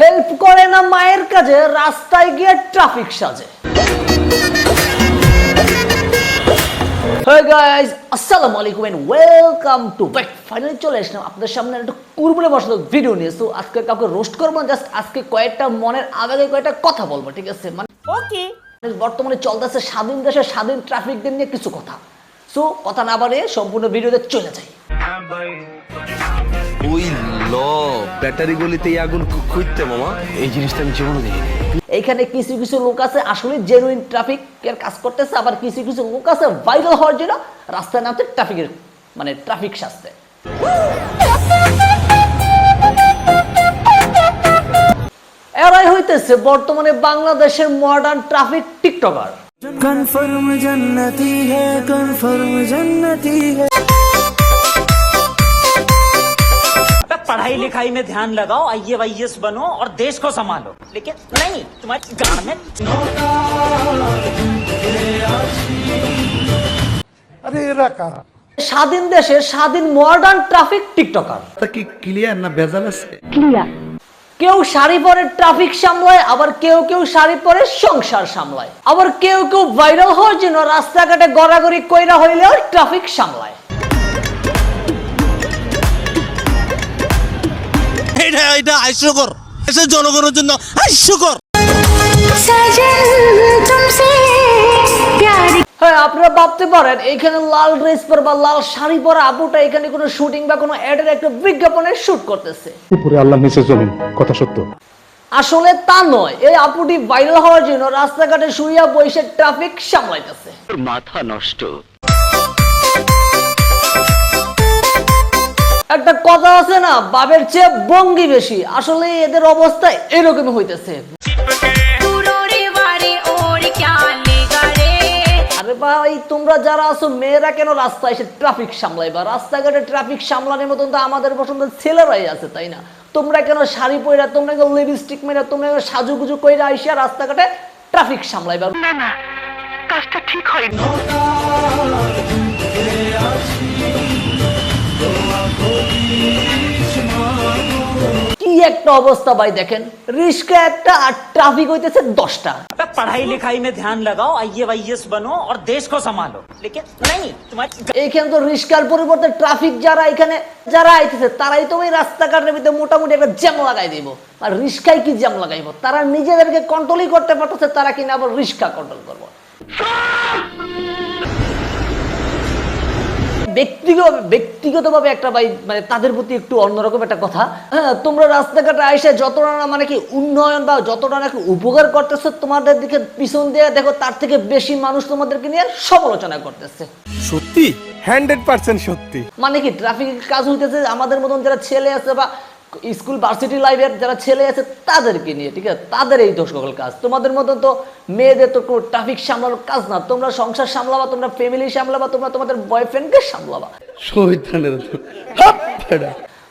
Help করে না মায়ের কাজে রাস্তায় গিয়ে ট্রাফিক সাজে। Hey guys, আসসালামু আলাইকুম and welcome to back finally চলে আসলাম আপনাদের সামনে একটা কুরবুরে বসানো ভিডিও নিয়ে। সো আজকে কাউকে রোস্ট করব জাস্ট আজকে কয়েকটা মনের আবেগে কয়েকটা কথা বলব ঠিক আছে? মানে ওকে বর্তমানে চলতেছে স্বাধীন দেশে স্বাধীন ট্রাফিকদের নিয়ে কিছু কথা। সো কথা না বাড়িয়ে সম্পূর্ণ ভিডিওতে চলে যাই। ওই আগুন খুঁজতে মামা। এই জিনিসটা আমি জীবনে দেখিনি। কিছু কিছু লোক আছে আসলে জেনুইন কাজ করতেছে আবার কিছু কিছু লোক আছে ভাইরাল হওয়ার জন্য রাস্তায় নামতে ট্রাফিকের মানে ট্রাফিক শাস্তে এরাই হইতেছে বর্তমানে বাংলাদেশের মডার্ন ট্রাফিক টিকটকার কনফার্ম জন্নতি হ্যাঁ কনফার্ম पढ़ाई लिखाई में ध्यान लगाओ आई वाईएस बनो और देश को संभालो लेकिन नहीं तुम्हारी गाड़ में আরে এরা কারা স্বাধীন দেশের স্বাধীন মডার্ন ট্রাফিক টিকটকার তা কি ক্লিয়ার না ভেজাল আছে কেউ শাড়ি পরে ট্রাফিক সামলায় আবার কেউ কেউ শাড়ি পরে সংসার সামলায় আবার কেউ কেউ ভাইরাল হওয়ার জন্য রাস্তাঘাটে গড়াগড়ি কইরা হইলেও ট্রাফিক সামলায় এটা এটা জনগণের জন্য হ্যাঁ, আপনারা ভাবতে পারেন এখানে লাল ড্রেস পর বা লাল শাড়ি পরা আপুটা এখানে শুটিং বা বিজ্ঞাপনের শুট করতেছে। আল্লাহ কথা সত্য। আসলে তা নয় এই আপুটি ভাইরাল হওয়ার জন্য রাস্তাঘাটে শুয়ে বসে ট্রাফিক সামলাইতেছে। মাথা নষ্ট। একটা কথা আছে না বাবের চেয়ে বঙ্গি বেশি। আসলে এদের অবস্থা এরকমই হইতেছে। ভাই তোমরা যারা আছো মেয়েরা কেন রাস্তায় এসে ট্রাফিক রাস্তাঘাটে ট্রাফিক সামলানোর মতন তো আমাদের পছন্দ ছেলেরাই আছে তাই না? তোমরা কেন শাড়ি পইরা তোমরা কেন লিপস্টিক মেরা তোমরা কেন সাজুগুজু কইরা আইসা রাস্তাঘাটে ট্রাফিক সামলাইবা? না না কাজটা ঠিক হয় না একটা অবস্থা ভাই দেখেন। রিস্কা একটা আর ট্রাফিক হইতেছে দশটা। পড়াই লেখাই মে ধ্যান লাগাও আইয়ে আইএস বানো আর দেশ কো সামালো। এখানে তো রিস্কার পরিবর্তে ট্রাফিক যারা এখানে যারা আইতেছে তারাই তো ওই রাস্তাঘাটের ভিতরে মোটামুটি একটা জ্যাম লাগাই দিব। আর রিক্সায় কি জ্যাম লাগাইব? তারা নিজেদেরকে কন্ট্রোলই করতে পারতেছে তারা কিনা আবার রিস্কা কন্ট্রোল করব। ব্যক্তিগত ব্যক্তিগতভাবে একটা ভাই মানে তাদের প্রতি একটু অন্যরকম একটা কথা। হ্যাঁ তোমরা রাস্তাঘাটে আইসে যতটা না মানে কি উন্নয়ন বা যতটা নাকি উপকার করতেছে তোমাদের দিকে পিছন দিয়ে দেখো তার থেকে বেশি মানুষ তোমাদেরকে নিয়ে সমালোচনা করতেছে। সত্যি? হান্ড্রেড পার্সেন্ট সত্যি। মানে কি ট্রাফিক কাজ হইতেছে আমাদের মতন যারা ছেলে আছে বা স্কুল ভার্সিটি লাইফের যারা ছেলে আছে তাদেরকে নিয়ে ঠিক আছে? তাদের এই দোষ সকল কাজ। তোমাদের মতন তো মেয়েদের তো কোনো ট্রাফিক সামলানোর কাজ না। তোমরা সংসার সামলাবা তোমরা ফ্যামিলি সামলাবা তোমরা তোমাদের বয়ফ্রেন্ডকে সামলাবা।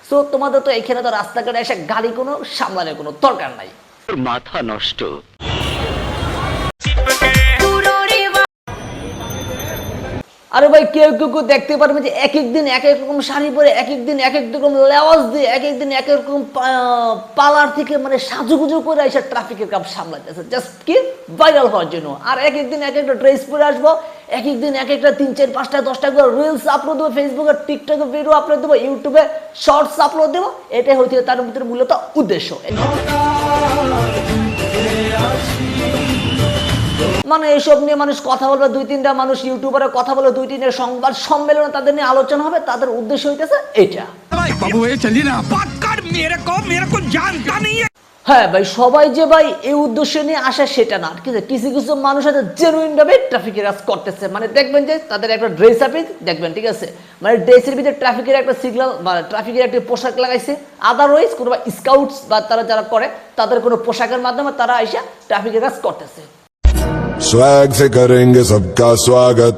সো তোমাদের তো এখানে তো রাস্তাঘাটে এসে গাড়ি কোনো সামলানোর কোনো দরকার নাই। মাথা নষ্ট। আরে ভাই, কেউ কেউ কেউ দেখতে পারবে যে এক এক দিন এক এক রকম শাড়ি পরে এক এক দিন এক এক রকম লেওয়াজ দিয়ে এক এক দিন এক এক রকম পা- পার্লার থেকে মানে সাজুগুজু করে এসে ট্রাফিকের কাপ সামলাইতেছে। জাস্ট কি? ভাইরাল হওয়ার জন্য। আর এক এক দিন এক একটা ড্রেস পরে আসব এক এক দিন এক একটা তিন, চার, পাঁচটা, দশটা করে রিলস আপলোড দেবো ফেসবুকে টিকটকে ভিডিও আপলোড দেবো ইউটিউবে শর্টস আপলোড দেবো। এটাই হচ্ছে তার মূলত উদ্দেশ্য। মানে এইসব নিয়ে মানুষ কথা বলবে দুই তিনটা মানুষ ইউটিউবারে কথা বলে দুই তিনটা সংবাদ সম্মেলনে তাদের নিয়ে আলোচনা হবে তাদের উদ্দেশ্য হইতেছে এটা হ্যাঁ ভাই সবাই যে ভাই এই উদ্দেশ্য নিয়ে আসে সেটা না আছে? কিছু কিছু মানুষ আছে জেনুইন ভাবে ট্রাফিকের কাজ করতেছে। মানে দেখবেন যে তাদের একটা ড্রেস আপে দেখবেন ঠিক আছে? মানে ড্রেসের ভিতরে ট্রাফিকের একটা সিগনাল মানে ট্রাফিকের একটা পোশাক লাগাইছে। আদারওয়াইজ কোনো স্কাউটস বা তারা যারা করে তাদের কোনো পোশাকের মাধ্যমে তারা এসে ট্রাফিকের কাজ করতেছে। स्वैग से करेंगे सबका स्वागत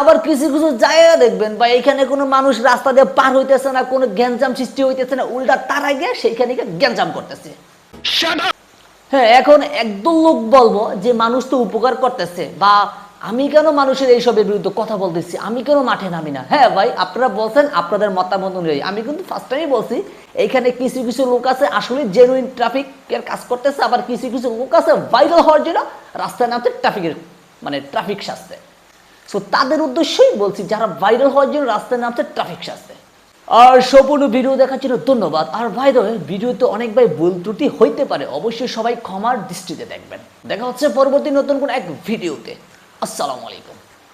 আবার কিছু কিছু জায়গা দেখবেন বা এখানে কোনো মানুষ রাস্তা দিয়ে পার হইতেছে না কোনো গ্যাঞ্জাম সৃষ্টি হইতেছে না উল্টা তার আগে সেইখানে গিয়ে গ্যাঞ্জাম করতেছে হ্যাঁ এখন একদম লোক বলবো যে মানুষ তো উপকার করতেছে বা আমি কেন মানুষের এইসবের বিরুদ্ধে কথা বলতেছি? আমি কেন মাঠে নামি না? হ্যাঁ ভাই, আপনারা বলছেন, আপনাদের মতামত অনুযায়ী। আমি কিন্তু ফার্স্ট টাইমই বলছি, এখানে কিছু কিছু লোক আছে, আসলে জেনুইন ট্রাফিকের কাজ করতেছে, আবার কিছু কিছু লোক আছে ভাইরাল হওয়ার জন্য রাস্তায় নামতে ট্রাফিকের মানে ট্রাফিক শাস্তে। সো তাদের উদ্দেশ্যই বলছি, যারা ভাইরাল হওয়ার জন্য রাস্তায় নামছে ট্রাফিক শাস্তে। আর সম্পূর্ণ ভিডিও দেখার জন্য ধন্যবাদ। আর ভাই ভিডিওতে অনেক ভাই ভুল ত্রুটি হইতে পারে। অবশ্যই সবাই ক্ষমার দৃষ্টিতে দেখবেন। দেখা হচ্ছে পরবর্তী নতুন কোন এক ভিডিওতে। আসসালামু আলাইকুম।